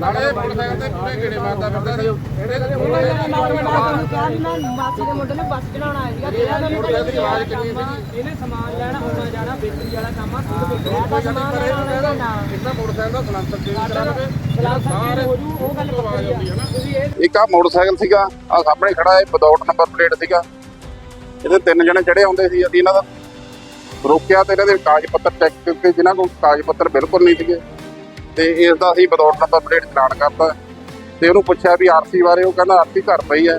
ਨਾਲੇ ਮੋਟਰਸਾਈਕਲ ਤੇ ਪੂਰੇ ਗੇੜੇ ਮਾਰਦਾ ਫਿਰਦਾ ਸੀ। ਕਿਹਾ ਵੀ ਮੈਂ ਮਾਸੀ ਦੇ ਮੁੰਡੇ ਨੂੰ ਬੱਸ ਚਲਾਉਣਾ ਆਇਆ ਸੀਗਾ ਤੇਰਾ ਤਾਂ ਮੋਟਰਸਾਈਕਲ ਦੀ ਆਵਾਜ਼ ਕਿੰਨੀ ਸੀ। ਇਹਨੇ ਸਮਾਨ ਲੈਣਾ ਆਉਣਾ ਜਾਣਾ ਬੇਕਰੀ ਵਾਲਾ ਕੰਮ ਆ ਦੁੱਧ ਵੇਚਣਾ ਮੈਂ ਤਾਂ ਸਮਾਨ ਲੈਣਾ ਉਹਦਾ ਨਾ। ਕਿੰਨਾ ਮੋਟਰਸਾਈਕਲ ਦਾ ਸਲੰਸਰ ਚੇਂਜ ਕਰਾ ਲਵੇ। ਸਾਰੇ ਹੋ ਜੂ ਉਹ ਗੱਲ ਆਵਾਜ਼ ਵੱਖਰੀ ਆ। ਆਉਂਦੀ ਹੈ ਨਾ। ਤੁਸੀਂ ਇਹ ਇੱਕ ਆ ਮੋਟਰਸਾਈਕਲ ਸੀਗਾ ਆ ਸਾਹਮਣੇ ਖੜਾ ਹੈ ਵਿਦਆਊਟ ਨੰਬਰ ਪਲੇਟ ਸੀਗਾ। ਇਹਦੇ ਤਿੰਨ ਜਣੇ ਚੜੇ ਆਉਂਦੇ ਸੀ ਅਸੀਂ ਇਹਨਾਂ ਦਾ। ਰੋਕਿਆ ਤੇ ਇਹਨਾਂ ਦੇ ਕਾਗਜ਼ ਪੱਤਰ ਚੈੱਕ ਕੀਤੇ ਜਿਨ੍ਹਾਂ ਕੋਲ ਕਾਗਜ਼ ਪੱਤਰ ਬਿਲਕੁਲ ਨਹੀਂ ਸੀਗੇ। ਤੇ ਇਸ ਦਾ ਅਸੀਂ ਵਿਦਆਊਟ ਨੰਬਰ ਪਲੇਟ ਚਲਾਨ ਕਰਤਾ। ਤੇ ਉਹਨੂੰ ਪੁੱਛਿਆ ਵੀ ਆਰਸੀ ਬਾਰੇ, ਉਹ ਕਹਿੰਦਾ ਆਰਸੀ ਘਰ ਪਈ ਹੈ।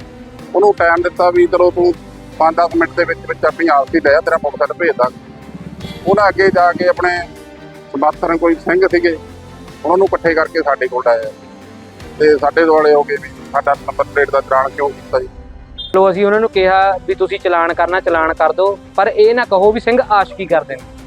ਉਹਨੂੰ ਟਾਈਮ ਦਿੱਤਾ ਵੀ ਚਲੋ ਤੂੰ 5-10 ਮਿੰਟ ਦੇ ਵਿੱਚ ਵਿੱਚ ਆਪਣੀ ਆਰਸੀ ਲੈ ਆ, ਤੇਰਾ ਮੋਟਰਸਾਈਕਲ ਭੇਜ ਉਹਨਾਂ ਅੱਗੇ ਜਾ ਕੇ ਆਪਣੇ ਸਮਰਥਨ ਕੋਈ ਸਿੰਘ ਸੀਗੇ, ਉਹਨਾਂ ਨੂੰ ਇਕੱਠੇ ਕਰਕੇ ਸਾਡੇ ਕੋਲ ਆਇਆ। ਤੇ ਸਾਡੇ ਦੁਆਲੇ ਹੋ ਗਏ ਵੀ ਸਾਡਾ ਨੰਬਰ ਪਲੇਟ ਦਾ ਚਲਾਨ ਕਿਉਂ ਕੀਤਾ ਜੀ? ਲੋ ਅਸੀਂ ਉਹਨਾਂ ਨੂੰ ਕਿਹਾ ਵੀ ਤੁਸੀਂ ਚਲਾਨ ਕਰਨਾ, ਚਲਾਨ ਕਰ ਦਿਓ। ਪਰ ਇਹ ਨਾ ਕਹੋ ਵੀ ਸਿੰਘ ਆਸ਼ਕੀ ਕਰਦੇ ਨੇ।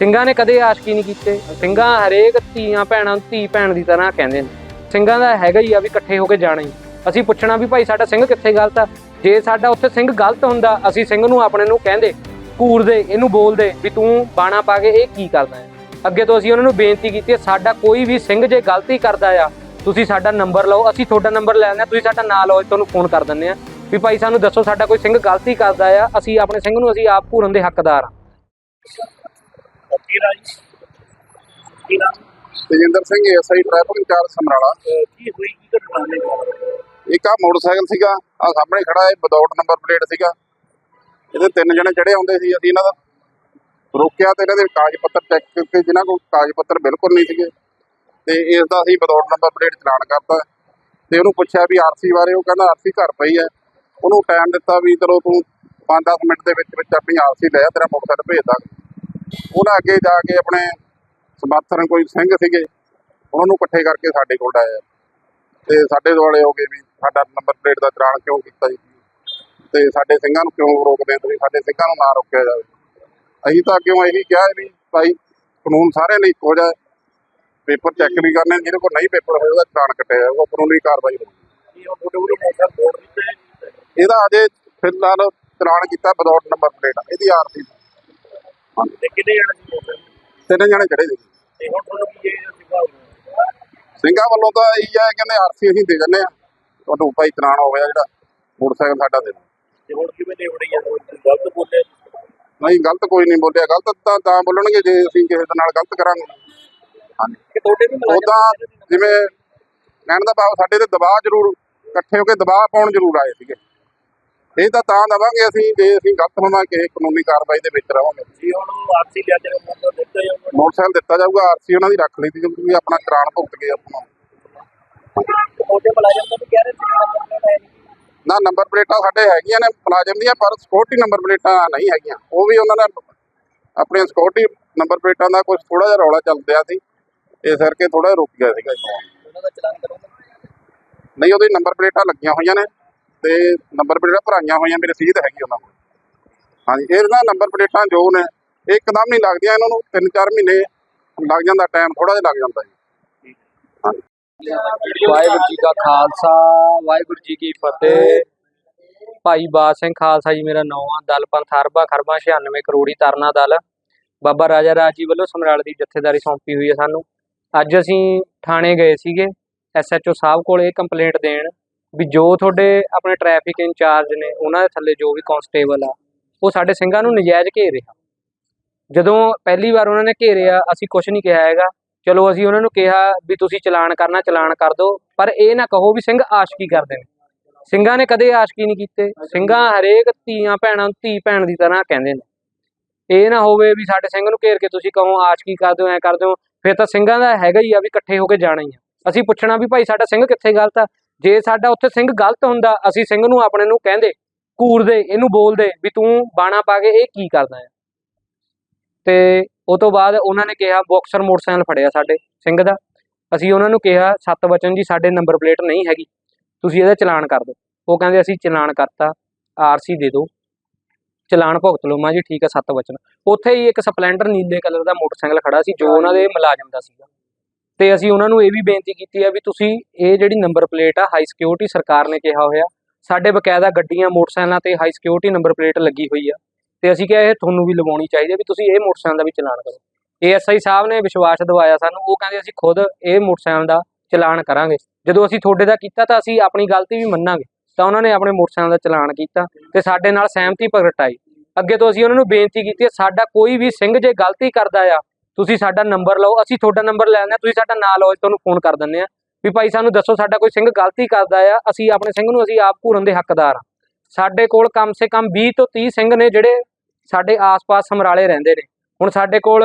ਸਿੰਘਾਂ ਨੇ ਕਦੇ ਆਸ਼ਕੀ ਨਹੀਂ ਕੀਤੇ। ਸਿੰਘਾਂ ਹਰੇਕ ਧੀਆਂ ਭੈਣਾਂ ਨੂੰ ਧੀ ਭੈਣ ਦੀ ਤਰ੍ਹਾਂ ਕਹਿੰਦੇ ਨੇ। ਸਿੰਘਾਂ ਦਾ ਹੈਗਾ ਹੀ ਆ ਵੀ ਇਕੱਠੇ ਹੋ ਕੇ ਜਾਣਾ ਹੀ। ਅਸੀਂ ਪੁੱਛਣਾ ਵੀ ਭਾਈ ਸਾਡਾ ਸਿੰਘ ਕਿੱਥੇ ਗਲਤ ਆ? ਜੇ ਸਾਡਾ ਉੱਥੇ ਸਿੰਘ ਗਲਤ ਹੁੰਦਾ, ਅਸੀਂ ਸਿੰਘ ਨੂੰ ਆਪਣੇ ਨੂੰ ਕਹਿੰਦੇ ਘੂਰਦੇ ਇਹਨੂੰ ਬੋਲਦੇ ਵੀ ਤੂੰ ਬਾਣਾ ਪਾ ਕੇ ਇਹ ਕੀ ਕਰਦਾ ਹੈ? ਅੱਗੇ ਤੋਂ ਅਸੀਂ ਉਹਨਾਂ ਨੂੰ ਬੇਨਤੀ ਕੀਤੀ ਸਾਡਾ ਕੋਈ ਵੀ ਸਿੰਘ ਜੇ ਗਲਤੀ ਕਰਦਾ ਆ, ਤੁਸੀਂ ਸਾਡਾ ਨੰਬਰ ਲਓ, ਅਸੀਂ ਤੁਹਾਡਾ ਨੰਬਰ ਲੈ ਲੈਂਦੇ ਹਾਂ, ਤੁਸੀਂ ਸਾਡਾ ਨਾਂ ਲਓ ਤੁਹਾਨੂੰ ਫੋਨ ਕਰ ਦਿੰਦੇ ਆ ਵੀ ਭਾਈ ਸਾਨੂੰ ਦੱਸੋ ਸਾਡਾ ਕੋਈ ਸਿੰਘ ਗਲਤੀ ਕਰਦਾ ਆ, ਅਸੀਂ ਆਪਣੇ ਸਿੰਘ ਨੂੰ ਅਸੀਂ ਆਪ ਘੂਰਨ ਦੇ ਹੱਕਦਾਰ ਆ Tejinder Singh SI traffic incharge Samrala. ਕੀ ਹੋਈ? ਕੀ ਘਟਨਾ ਨੇ ਇੱਕ ਆ ਮੋਟਰਸਾਈਕਲ ਸੀਗਾ ਆ ਸਾਹਮਣੇ ਖੜਾ ਹੈ ਵਿਦਆਊਟ ਨੰਬਰ ਪਲੇਟ ਸੀਗਾ। ਇਹਦੇ ਤਿੰਨ ਜਣੇ ਚੜੇ ਆਉਂਦੇ ਸੀ ਅਸੀਂ ਇਹਨਾਂ ਦਾ। ਰੋਕਿਆ ਤੇ ਇਹਨਾਂ ਦੇ ਕਾਗਜ਼ ਪੱਤਰ ਚੈੱਕ ਕੀਤੇ ਜਿਨ੍ਹਾਂ ਕੋਲ ਕਾਗਜ਼ ਪੱਤਰ ਬਿਲਕੁਲ ਨਹੀਂ ਸੀਗੇ। ਤੇ ਇਸ ਦਾ ਅਸੀਂ ਵਿਦਆਊਟ ਨੰਬਰ ਪਲੇਟ ਚਲਾਨ ਕਰਤਾ। ਤੇ ਉਹਨੂੰ ਪੁੱਛਿਆ ਵੀ ਆਰਸੀ ਬਾਰੇ ਉਹ ਕਹਿੰਦਾ ਆਰਸੀ ਘਰ ਪਈ ਹੈ। ਉਹਨੂੰ ਟਾਈਮ ਦਿੱਤਾ ਵੀ ਚਲੋ ਤੂੰ 5-10 ਮਿੰਟ ਦੇ ਵਿੱਚ ਵਿੱਚ ਆਪਣੀ ਆਰਸੀ ਲੈ ਆ ਤੇਰਾ ਮੋਟਰਸਾਈਕਲ ਭੇਜ ਦਾਂਗੇ। ਉਹਨਾਂ ਅੱਗੇ ਜਾ ਕੇ ਆਪਣੇ ਸਮਰਥਨ ਕੋਈ ਸਿੰਘ ਸੀਗੇ, ਉਹਨਾਂ ਨੂੰ ਇਕੱਠੇ ਕਰਕੇ ਸਾਡੇ ਕੋਲ ਆਇਆ ਤੇ ਸਾਡੇ ਦੁਆਲੇ ਹੋ ਗਏ ਵੀ ਸਾਡਾ ਨੰਬਰ ਪਲੇਟ ਦਾ ਚਲਾਨ ਕਿਉਂ ਕੀਤਾ ਜੀ? ਤੇ ਸਾਡੇ ਸਿੰਘਾਂ ਨੂੰ ਕਿਉਂ ਰੋਕਦੇ ਤੁਸੀਂ ਸਾਡੇ ਸਿੰਘਾਂ ਨੂੰ ਨਾ ਰੋਕਿਆ ਜਾਵੇ। ਅਸੀਂ ਤਾਂ ਕਿਉਂ ਇਹੀ ਕਿਹਾ ਵੀ ਭਾਈ, ਕਾਨੂੰਨ ਸਾਰੇ ਲਈ ਇੱਕੋ ਜਿਹਾ ਪੇਪਰ ਚੈੱਕ ਵੀ ਕਰਨੇ, ਜਿਹਦੇ ਕੋਲ ਨਹੀਂ ਪੇਪਰ ਹੋਏ, ਉਹਦਾ ਚਲਾਨ ਕੱਟਿਆ ਜਾਊਗਾ ਕਾਨੂੰਨੀ ਕਾਰਵਾਈ ਹੋਊਗੀ। ਇਹਦਾ ਅਜੇ ਫਿਲਹਾਲ ਚਲਾਨ ਕੀਤਾ ਵਿਦਆਊਟ ਨੰਬਰ ਪਲੇਟ ਇਹਦੀ ਆਰਸੀ ਤੇ ਕਿੰਨੇ ਜਣੇ ਸੀ ਮੋਟਰ ਤਿੰਨ ਜਣੇ ਚੜੇ ਸੀ। ਤੇ ਹੁਣ ਤੁਹਾਨੂੰ ਕੀ ਇਹ ਸਿਖਾ ਸਿੰਘਾਂ ਵੱਲੋਂ ਤਾਂ ਇਹੀ ਹੈ ਕਹਿੰਦੇ ਆਰਸੀ ਅਸੀਂ ਦੇ ਦਿੰਦੇ ਆ। ਤੁਹਾਨੂੰ ਭਾਈ ਚਲਾਨ ਹੋ ਗਿਆ ਜਿਹੜਾ ਮੋਟਰਸਾਈਕਲ ਸਾਡਾ ਦੇ ਦਿਓ। ਤੇ ਹੁਣ ਕਿਵੇਂ ਦੇ ਵੜੀ ਆ ਗਲਤ ਬੋਲੇ ਨਹੀਂ ਗਲਤ ਕੋਈ ਨਹੀਂ ਬੋਲਿਆ। ਗਲਤ ਤਾਂ ਤਾਂ ਬੋਲਣਗੇ ਜੇ ਅਸੀਂ ਕਿਸੇ ਦੇ ਨਾਲ ਗਲਤ ਕਰਾਂਗੇ। ਹਾਂਜੀ। ਕਿ ਤੁਹਾਡੇ ਵੀ ਮੁਲਾਜ਼ਮ ਉਦਾਂ ਜਿਵੇਂ ਕਹਿਣ ਦਾ ਭਾਵ ਸਾਡੇ ਤੇ ਦਬਾਅ ਜ਼ਰੂਰ ਇਕੱਠੇ ਹੋ ਕੇ ਦਬਾਅ ਪਾਉਣ ਜ਼ਰੂਰ ਆਏ ਸੀਗੇ। ਇਹ ਤਾਂ ਤਾਂ ਦਵਾਂਗੇ ਅਸੀਂ ਜੇ ਅਸੀਂ ਗਲਤ ਹੋਵਾਂਗੇ ਕਿਸੇ ਕਾਨੂੰਨੀ ਕਾਰਵਾਈ ਦੇ ਵਿੱਚ ਰਵਾਂਗੇ। ਜੀ ਹੁਣ ਆਰਸੀ ਲਿਆ ਜਿਹੜਾ ਮੋਟਰ ਦਿੱਤਾ ਜਾਊਗਾ। ਮੋਟਰਸਾਈਕਲ ਦਿੱਤਾ ਜਾਊਗਾ ਆਰਸੀ ਉਹਨਾਂ ਦੀ ਰੱਖ ਲਈ ਕਿਉਂਕਿ ਆਪਣਾ ਚਲਾਨ ਭੁਗਤ ਗਏ ਆਪਣਾ ਨਾ ਨੰਬਰ ਪਲੇਟਾਂ ਸਾਡੇ ਹੈਗੀਆਂ ਨੇ ਮੁਲਾਜ਼ਮ ਦੀਆਂ ਪਰ ਸਿਕਿਉਰਿਟੀ ਨੰਬਰ ਪਲੇਟਾਂ ਨਹੀਂ ਹੈਗੀਆਂ। ਉਹ ਵੀ ਉਹਨਾਂ ਨੇ ਆਪਣੀਆਂ ਸਿਕਿਉਰਿਟੀ ਨੰਬਰ ਪਲੇਟਾਂ ਦਾ ਕੁਝ ਥੋੜਾ ਜਿਹਾ ਰੌਲਾ ਚੱਲ ਰਿਹਾ ਸੀ। ਇਸ ਕਰਕੇ ਥੋੜਾ ਰੁਕ ਗਿਆ ਸੀਗਾ ਜੀ। ਉਹਨਾਂ ਦਾ ਚਲਾਨ ਕਰੋਗੇ ਨਹੀਂ ਉਹਦੇ ਨੰਬਰ ਪਲੇਟਾਂ ਲੱਗੀਆਂ ਹੋਈਆਂ ਨੇ। ਤੇ ਨੰਬਰ ਪਲੇਟਾਂ ਭਰਾਈਆਂ ਹੋਈਆਂ ਮੇਰੀ ਰਸੀਦ ਹੈਗੀ ਉਹਨਾਂ ਕੋਲ। ਹਾਂਜੀ, ਇਹ ਨੰਬਰ ਪਲੇਟਾਂ ਜੋ ਨੇ, ਇਹ ਇੱਕਦਮ ਨਹੀਂ ਲੱਗਦੀਆਂ ਇਹਨਾਂ ਨੂੰ 3-4 ਮਹੀਨੇ ਲੱਗ ਜਾਂਦਾ ਟਾਈਮ ਥੋੜਾ ਜਿਹਾ ਲੱਗ ਜਾਂਦਾ ਜੀ। ਹਾਂਜੀ। ਵਾਹਿਗੁਰੂ ਜੀ ਕਾ ਖਾਲਸਾ, ਵਾਹਿਗੁਰੂ ਜੀ ਕੀ ਫਤਿਹ। ਭਾਈ ਬਾਦ ਸਿੰਘ ਖਾਲਸਾ ਜੀ ਮੇਰਾ ਨਾਮ ਆ, ਦਲ ਪੰਥ ਅਰਬਾ ਖਰਬਾ 96 ਕਰੋੜੀ ਤਰਨਾ ਦਲ। ਬਾਬਾ ਰਾਜਾ ਰਾਜ ਜੀ ਵੱਲੋਂ ਸਮਰਾਲੇ ਦੀ ਜਥੇਦਾਰੀ ਸੌਂਪੀ ਹੋਈ ਹੈ ਸਾਨੂੰ। ਅੱਜ ਅਸੀਂ ਥਾਣੇ ਗਏ ਸੀਗੇ ਐਸਐਚਓ ਸਾਹਿਬ ਕੋਲ ਇਹ ਕੰਪਲੇਂਟ ਦੇਣ। ਵੀ ਜੋ ਤੁਹਾਡੇ ਆਪਣੇ ਟ੍ਰੈਫਿਕ ਇੰਚਾਰਜ ਨੇ, ਉਹਨਾਂ ਦੇ ਥੱਲੇ ਜੋ ਵੀ ਕਾਂਸਟੇਬਲ ਆ, ਉਹ ਸਾਡੇ ਸਿੰਘਾਂ ਨੂੰ ਨਜਾਇਜ਼ ਘੇਰ ਰਿਹਾ। ਜਦੋਂ ਪਹਿਲੀ ਵਾਰ ਉਹਨਾਂ ਨੇ ਘੇਰਿਆ, ਅਸੀਂ ਕੁਝ ਨਹੀਂ ਕਿਹਾ ਹੈਗਾ। ਚਲੋ ਅਸੀਂ ਉਹਨਾਂ ਨੂੰ ਕਿਹਾ ਵੀ ਤੁਸੀਂ ਚਲਾਨ ਕਰਨਾ, ਚਲਾਨ ਕਰ ਦਿਓ, ਪਰ ਇਹ ਨਾ ਕਹੋ ਵੀ ਸਿੰਘ ਆਸ਼ਕੀ ਕਰਦੇ ਨੇ। ਸਿੰਘਾਂ ਨੇ ਕਦੇ ਆਸ਼ਕੀ ਨਹੀਂ ਕੀਤੇ। ਸਿੰਘਾਂ ਹਰੇਕ ਧੀਆਂ ਭੈਣਾਂ ਨੂੰ ਧੀ ਭੈਣ ਦੀ ਤਰ੍ਹਾਂ ਕਹਿੰਦੇ ਨੇ। ਇਹ ਨਾ ਹੋਵੇ ਵੀ ਸਾਡੇ ਸਿੰਘ ਨੂੰ ਘੇਰ ਕੇ ਤੁਸੀਂ ਕਹੋ ਆਸ਼ਕੀ ਕਰ ਹੋ ਐ ਕਰ ਦਿਓ। ਫਿਰ ਤਾਂ ਸਿੰਘਾਂ ਦਾ ਹੈਗਾ ਹੀ ਆ ਵੀ ਇਕੱਠੇ ਹੋ ਕੇ ਜਾਣਾ ਹੀ ਆ। ਅਸੀਂ ਪੁੱਛਣਾ ਵੀ ਭਾਈ ਸਾਡਾ ਸਿੰਘ ਕਿੱਥੇ ਗਲਤ ਆ? ਜੇ ਸਾਡਾ ਉੱਥੇ ਸਿੰਘ ਗਲਤ ਹੁੰਦਾ, ਅਸੀਂ ਸਿੰਘ ਨੂੰ ਆਪਣੇ ਨੂੰ ਕਹਿੰਦੇ, ਘੂਰਦੇ, ਇਹਨੂੰ ਬੋਲਦੇ ਵੀ ਤੂੰ ਬਾਣਾ ਪਾ ਕੇ ਇਹ ਕੀ ਕਰਦਾ ਹੈ? ਤੇ ਉਹ ਤੋਂ ਬਾਅਦ ਉਹਨਾਂ ਨੇ ਕਿਹਾ, ਬਾਕਸਰ ਮੋਟਰਸਾਈਕਲ ਫੜਿਆ ਸਾਡੇ ਸਿੰਘ ਦਾ। ਅਸੀਂ ਉਹਨਾਂ ਨੂੰ ਕਿਹਾ, ਸੱਤ ਵਚਨ ਜੀ, ਸਾਡੇ ਨੰਬਰ ਪਲੇਟ ਨਹੀਂ ਹੈਗੀ। ਤੁਸੀਂ ਇਹਦਾ ਚਲਾਨ ਕਰ ਦਿਓ। ਉਹ ਕਹਿੰਦੇ, ਅਸੀਂ ਚਲਾਨ ਕਰਤਾ ਆਰਸੀ ਦੇ ਦਿਓ। ਚਲਾਨ ਭੁਗਤ ਲਓ, ਮਾਂ ਜੀ, ਠੀਕ ਹੈ, ਸੱਤ ਵਚਨ ਉੱਥੇ ਹੀ ਇੱਕ ਸਪਲੈਂਡਰ ਨੀਲੇ ਕਲਰ ਦਾ ਮੋਟਰਸਾਈਕਲ ਖੜਾ ਸੀ, ਜੋ ਉਹਨਾਂ ਦੇ ਮੁਲਾਜ਼ਮ ਦਾ ਸੀਗਾ। ਤੇ ਅਸੀਂ ਉਹਨਾਂ ਨੂੰ ਇਹ ਵੀ ਬੇਨਤੀ ਕੀਤੀ ਹੈ ਵੀ ਤੁਸੀਂ ਇਹ ਜਿਹੜੀ ਨੰਬਰ ਪਲੇਟ ਆ ਹਾਈ ਸਿਕਿਉਰਿਟੀ ਸਰਕਾਰ ਨੇ ਕਿਹਾ ਹੋਇਆ, ਸਾਡੇ ਬਕਾਇਦਾ ਗੱਡੀਆਂ, ਮੋਟਰਸਾਈਕਲਾਂ ਤੇ ਹਾਈ ਸਿਕਿਉਰਿਟੀ ਨੰਬਰ ਪਲੇਟ ਲੱਗੀ ਹੋਈ ਆ, ਤੇ ਅਸੀਂ ਕਿਹਾ ਇਹ ਤੁਹਾਨੂੰ ਵੀ ਲਵਾਉਣੀ ਚਾਹੀਦੀ ਹੈ ਵੀ ਤੁਸੀਂ ਇਹ ਮੋਟਰਸਾਈਕਲ ਦਾ ਵੀ ਚਲਾਨ ਕਰੋ। ਏਐਸਆਈ ਸਾਹਿਬ ਨੇ ਵਿਸ਼ਵਾਸ ਦਿਵਾਇਆ ਸਾਨੂੰ, ਉਹ ਕਹਿੰਦੇ ਅਸੀਂ ਖੁਦ ਇਹ ਮੋਟਰਸਾਈਕਲ ਦਾ ਚਲਾਨ ਕਰਾਂਗੇ। ਜਦੋਂ ਅਸੀਂ ਤੁਹਾਡੇ ਦਾ ਕੀਤਾ ਤਾਂ ਅਸੀਂ ਆਪਣੀ ਗਲਤੀ ਵੀ ਮੰਨਾਂਗੇ, ਤਾਂ ਉਹਨਾਂ ਨੇ ਆਪਣੇ ਮੋਟਰਸਾਈਕਲ ਦਾ ਚਲਾਨ ਕੀਤਾ ਤੇ ਸਾਡੇ ਨਾਲ ਸਹਿਮਤੀ ਪ੍ਰਗਟਾਈ। ਅੱਗੇ ਤੋਂ ਅਸੀਂ ਉਹਨਾਂ ਨੂੰ ਬੇਨਤੀ ਕੀਤੀ ਹੈ ਸਾਡਾ ਕੋਈ ਵੀ ਸਿੰਘ ਜੇ ਗਲਤੀ ਕਰਦਾ ਆ ਤੁਸੀਂ ਸਾਡਾ ਨੰਬਰ ਲਓ, ਅਸੀਂ ਤੁਹਾਡਾ ਨੰਬਰ ਲੈ ਲੈਂਦੇ ਹਾਂ, ਤੁਸੀਂ ਸਾਡਾ ਨਾਂ ਲਓ, ਤੁਹਾਨੂੰ ਫੋਨ ਕਰ ਦਿੰਦੇ ਆ ਵੀ ਭਾਈ ਸਾਨੂੰ ਦੱਸੋ ਸਾਡਾ ਕੋਈ ਸਿੰਘ ਗਲਤੀ ਕਰਦਾ ਆ, ਅਸੀਂ ਆਪਣੇ ਸਿੰਘ ਨੂੰ ਅਸੀਂ ਆਪ ਘੂਰਨ ਦੇ ਹੱਕਦਾਰ ਆ ਸਾਡੇ ਕੋਲ ਕਮ ਸੇ ਕਮ 20 ਤੋਂ 30 ਸਿੰਘ ਨੇ ਜਿਹੜੇ ਸਾਡੇ ਆਸ-ਪਾਸ ਸਮਰਾਲੇ ਰਹਿੰਦੇ ਨੇ। ਹੁਣ ਸਾਡੇ ਕੋਲ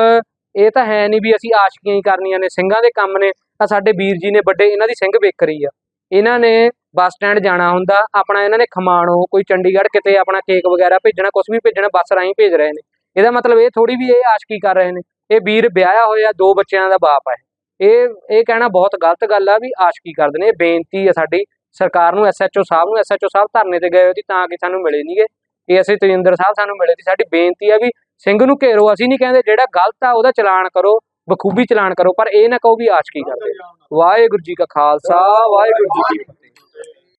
ਇਹ ਤਾਂ ਹੈ ਨਹੀਂ ਵੀ ਅਸੀਂ ਆਸ਼ਕੀਆਂ ਹੀ ਕਰਨੀਆਂ ਨੇ, ਸਿੰਘਾਂ ਦੇ ਕੰਮ ਨੇ। ਤਾਂ ਸਾਡੇ ਵੀਰ ਜੀ ਨੇ ਵੱਡੇ, ਇਹਨਾਂ ਦੀ ਸਿੰਘ ਵੇਖਰੀ ਆ। ਇਹਨਾਂ ਨੇ ਬੱਸ ਸਟੈਂਡ ਜਾਣਾ ਹੁੰਦਾ, ਆਪਣਾ ਇਹਨਾਂ ਨੇ ਖਮਾਣੋ, ਕੋਈ ਚੰਡੀਗੜ੍ਹ ਕਿਤੇ ਆਪਣਾ ਕੇਕ ਵਗੈਰਾ ਭੇਜਣਾ ਕੁਝ ਵੀ ਭੇਜਣਾ, ਬੱਸ ਰਾਹੀਂ ਭੇਜ ਰਹੇ ਨੇ। ਇਹਦਾ ਮਤਲਬ ਇਹ ਥੋੜੀ ਵੀ ਇਹ ਆਸ਼ਕੀ ਕਰ ਰਹੇ ਨੇ। ਇਹ ਵੀਰ ਵਿਆਹਿਆ ਹੋਇਆ ਦੋ ਬੱਚਿਆਂ ਦਾ ਬਾਪ ਹੈ। ਇਹ ਇਹ ਕਹਿਣਾ ਬਹੁਤ ਗਲਤ ਗੱਲ ਆ ਵੀ ਆਸ਼ਕੀ ਕਰਦੇ ਨੇ ਬੇਨਤੀ ਆ ਸਾਡੀ। ਸਰਕਾਰ ਨੂੰ ਐਸਐਚਓ ਸਾਹਿਬ ਨੂੰ ਐਸਐਚਓ ਸਾਹਿਬ ਧਰਨੇ ਤੇ ਗਏ ਹੋਏ ਸੀ ਤਾਂ ਕਿ ਸਾਨੂੰ ਮਿਲੇ ਨਹੀਂਗੇ ਇਹ ਅਸੀਂ ਤਜਿੰਦਰ ਸਾਹਿਬ ਸਾਨੂੰ ਮਿਲੇ ਸੀ। ਸਾਡੀ ਬੇਨਤੀ ਆ ਵੀ ਸਿੰਘ ਨੂੰ ਘੇਰੋ, ਅਸੀਂ ਨਹੀਂ ਕਹਿੰਦੇ ਜਿਹੜਾ ਗਲਤ ਆ ਉਹਦਾ ਚਲਾਨ ਕਰੋ, ਬਖੂਬੀ ਚਲਾਨ ਕਰੋ, ਪਰ ਇਹ ਨਾ ਕਹੋ ਵੀ ਆਸ਼ਕੀ ਕਰਦੇ ਵਾਹਿਗੁਰੂ ਜੀ ਕਾ ਖਾਲਸਾ, ਵਾਹਿਗੁਰੂ ਜੀ ਕੀ ਫਤਿਹ।